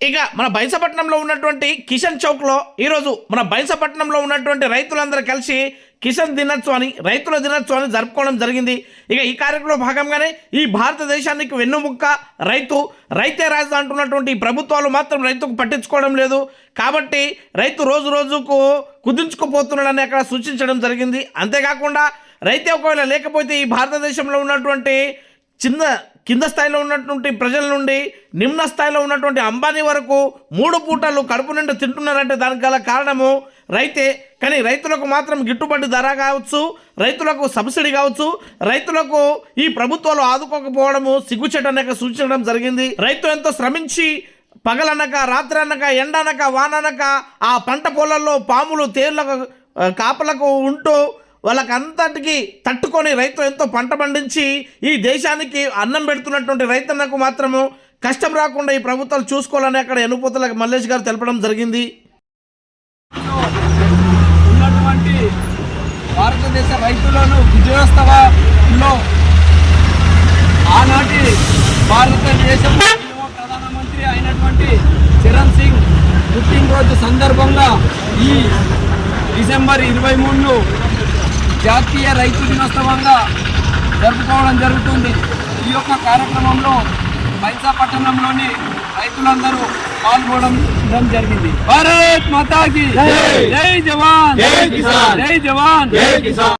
ఇక మన బైసపట్నంలో ఉన్నటువంటి కిషన్ చౌక్లో ఈరోజు మన బైసపట్నంలో ఉన్నటువంటి రైతులందరూ కలిసి కిషన్ దినోత్సవాన్ని రైతుల దినోత్సవాన్ని జరుపుకోవడం జరిగింది. ఇక ఈ కార్యక్రమంలో భాగంగానే ఈ భారతదేశానికి వెన్నుముక్క రైతు రైతే రాజు అంటున్నటువంటి ప్రభుత్వాలు మాత్రం రైతుకు పట్టించుకోవడం లేదు. కాబట్టి రైతు రోజు రోజుకు కుదించుకుపోతున్నాడని అక్కడ సూచించడం జరిగింది. అంతేకాకుండా రైతే ఒకవేళ లేకపోతే ఈ భారతదేశంలో ఉన్నటువంటి చిన్న కింద స్థాయిలో ఉన్నటువంటి ప్రజల నుండి నిమ్న స్థాయిలో ఉన్నటువంటి అంబానీ వరకు మూడు పూటలు కడుపు నిండా తింటున్నారంటే దానికి గల కారణము రైతే. కానీ రైతులకు మాత్రం గిట్టుబాటు ధర కావచ్చు రైతులకు సబ్సిడీ కావచ్చు రైతులకు ఈ ప్రభుత్వాలు ఆదుకోకపోవడము సిగ్గుచెట్టనక సూచించడం జరిగింది. రైతు ఎంతో శ్రమించి పగలనక రాత్రి అనక ఎండ అనక వాననక ఆ పంట పొలాల్లో పాములు తేళ్ళకు కాపలకు ఉంటూ వాళ్ళకంతటికి తట్టుకొని రైతు ఎంతో పంట పండించి ఈ దేశానికి అన్నం పెడుతున్నటువంటి రైతన్నకు మాత్రము కష్టం రాకుండా ఈ ప్రభుత్వాలు చూసుకోవాలని అక్కడ ఎనుపోతలకు మల్లేష్ గారు తెలపడం జరిగింది. ఉన్నటువంటి భారతదేశ రైతులను విజయోత్సవంలో ఆనాటి భారతదేశం ప్రధానమంత్రి అయినటువంటి చరణ్ సింగ్ పుట్టినరోజు సందర్భంగా ఈ డిసెంబర్ ఇరవై మూడు జాతీయ రైతు దినోత్సవంగా జరుపుకోవడం జరుగుతుంది. ఈ యొక్క కార్యక్రమంలో బైసా పట్టణంలోని రైతులందరూ పాల్గొనడం జరిగింది. భారత్ మాతాకి జై జవాన్! జై కిసాన్. జై జవాన్! జై కిసాన్!